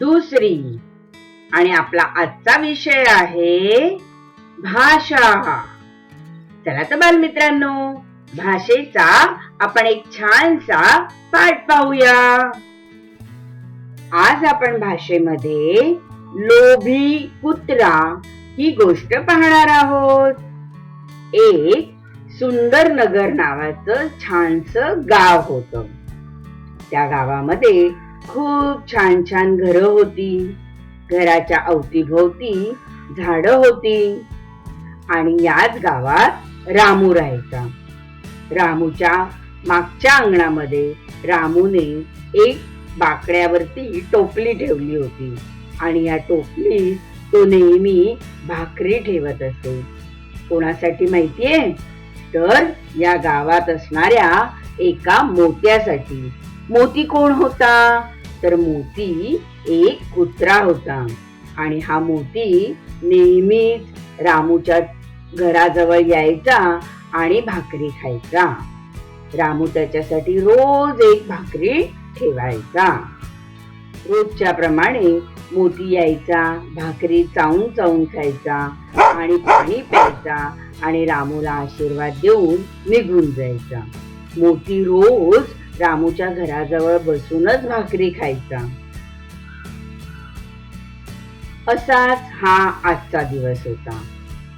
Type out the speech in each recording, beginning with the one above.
दुसरी. आणि आपला आजचा विषय आहे भाषा. चला तर बालमित्रांनो भाषेचा आपण एक छानसा पाठ पाहूया. आज आपण भाषेमध्ये लोभी कुत्रा ही गोष्ट पाहणार आहोत. एक सुंदर नगर नावाचं छानस गाव होत. त्या गावामध्ये खूप छान छान घरं होती. घराच्या अवतीभोवती झाडं होती. आणि याच गावात रामू राहायचा. रामूच्या मागच्या अंगणामध्ये रामूने एक बाकड्यावरती टोपली ठेवली होती. आणि या टोपलीत तो नेहमी भाकरी ठेवत असे कोणासाठी माहितीये? तर या गावात असणाऱ्या एका मोत्यासाठी. मोती कोण होता? तर मोती एक कुत्रा होता. आणि हा मोती नेहमीच रामूच्या घराजवळ यायचा आणि भाकरी खायचा. रामू त्याच्यासाठी रोज एक भाकरी ठेवायचा. रोजच्या प्रमाणे मोती यायचा भाकरी चावून चावून खायचा आणि पाणी प्यायचा आणि रामूला आशीर्वाद देऊन निघून जायचा. मोती रोज रामूच्या घराजवळ बसूनच भाकरी खायचा. असाच हा आजचा दिवस होता.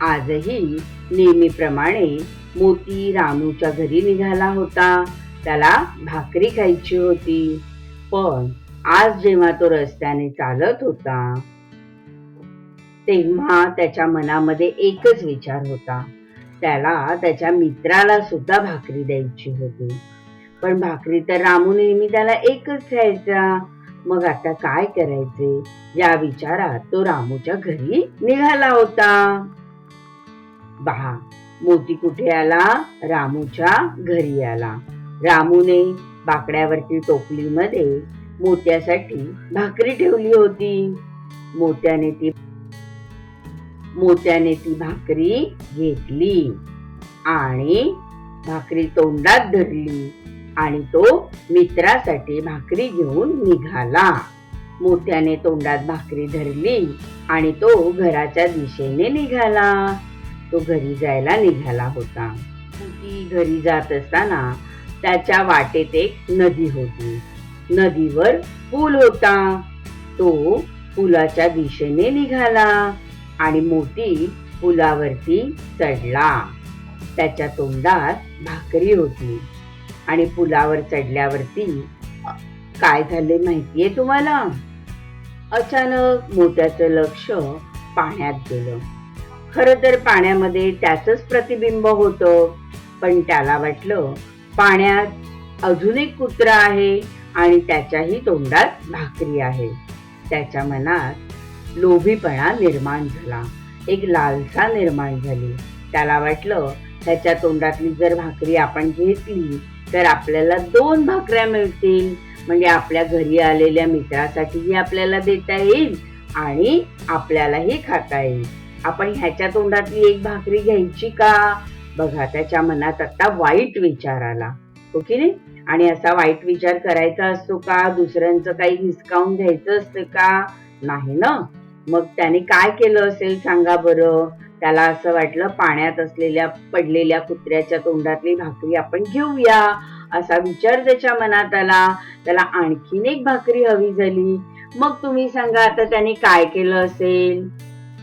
आजही नेहमीप्रमाणे मोती रामूच्या घरी निघाला होता. त्याला भाकरी खायची होती. पण आज जेव्हा तो रस्त्याने चालत होता तेव्हा त्याच्या मनामध्ये एकच विचार होता. त्याला त्याच्या मित्राला सुद्धा भाकरी द्यायची होती. पण भाकरी तर रामू नेहमी त्याला एकच खायचा मग आता काय करायचे? या विचारात तो रामूच्या घरी निघाला होता. बहा मोती कुठे आला? रामूच्या घरी आला. रामूने बाकड्यावरती टोपलीमध्ये मोत्यासाठी भाकरी ठेवली होती. मोत्याने ती मोत्याने ती भाकरी घेतली आणि भाकरी तोंडात धरली. आणि तो मित्रासाठी भाकरी घेऊन निघाला. मोत्याने तोंडात भाकरी धरली आणि तो घराच्या दिशेने निघाला. तो घरी जायला निघाला होता. ती घरी जात असताना त्याच्या वाटेत एक नदी होती. नदीवर पूल होता. तो पुलाच्या दिशेने निघाला आणि मोती पुलावरती चढला. त्याच्या तोंडात भाकरी होती. आणि पुलावर चढल्यावरती काय झाले माहितीये तुम्हाला? अचानक मोत्याचं लक्ष पाण्यात गेलं. खर तर पाण्यामध्ये त्याच प्रतिबिंब होतं पण त्याला वाटलं पाण्यात अजून एक कुत्रा आहे आणि त्याच्याही तोंडात भाकरी आहे. त्याच्या मनात लोभीपणा निर्माण झाला. एक लालसा निर्माण झाली. त्याला वाटलं त्याच्या तोंडातली जर भाकरी आपण घेतली तर आपल्याला दोन भाकऱ्या मिळतील. म्हणजे आपल्या घरी आलेल्या मित्रासाठीही आपल्याला देता येईल आणि आपल्यालाही खाता येईल. आपण ह्याच्या तोंडातली एक भाकरी घ्यायची का? बघा त्याच्या मनात आता वाईट विचार आला. हो की नाही? आणि असा वाईट विचार करायचा असतो का? दुसऱ्यांचं काही हिसकावून घ्यायचं असतं का? नाही ना? मग त्याने काय केलं असेल सांगा बरं. त्याला असं वाटलं पाण्यात असलेल्या पडलेल्या कुत्र्याच्या तोंडातली भाकरी आपण घेऊया असा विचार त्याच्या मनात आला. त्याला आणखीन एक भाकरी हवी झाली. मग तुम्ही सांगा आता त्याने काय केलं असेल?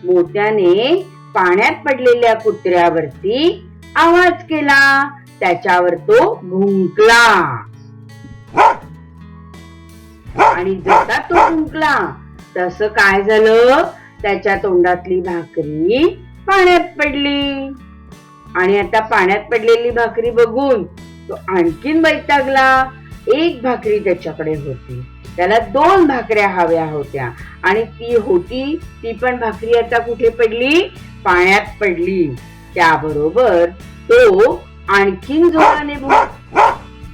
मोत्याने पाण्यात पडलेल्या कुत्र्यावरती आवाज केला. त्याच्यावर तो भुंकला. आणि जसा तो भुंकला तस काय झालं? त्याच्या तोंडातली भाकरी पाण्यात पडली. आणि आता पाण्यात पडलेली भाकरी बघून तो आणखीन वैतागला. एक भाकरी त्याच्याकडे होती. त्याला दोन भाकऱ्या हव्या होत्या. आणि ती होती ती पण भाकरी आता कुठे पडली? पाण्यात पडली. त्याबरोबर तो आणखीन जोराने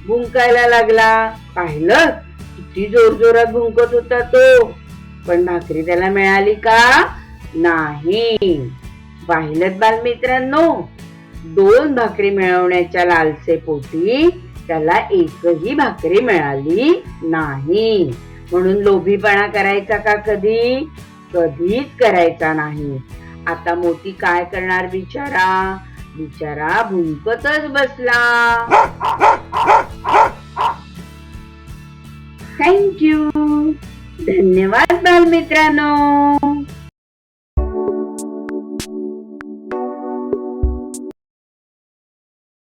भुंकायला लागला. पाहिलं? किती जोर जोरात भुंकत होता तो. पण भाकरी त्याला मिळाली का? नाही. पाहिलं बालमित्रांनो. दोन भाकरी मिळवण्याच्या लालसे पोटी त्याला एकही भाकरी मिळाली नाही. म्हणून लोभीपणा करायचा का कधी? कधीच करायचा नाही. आता मोती काय करणार बिचारा? बिचारा भुंकतच बसला. थँक्यू धन्यवाद बालमित्रांनो.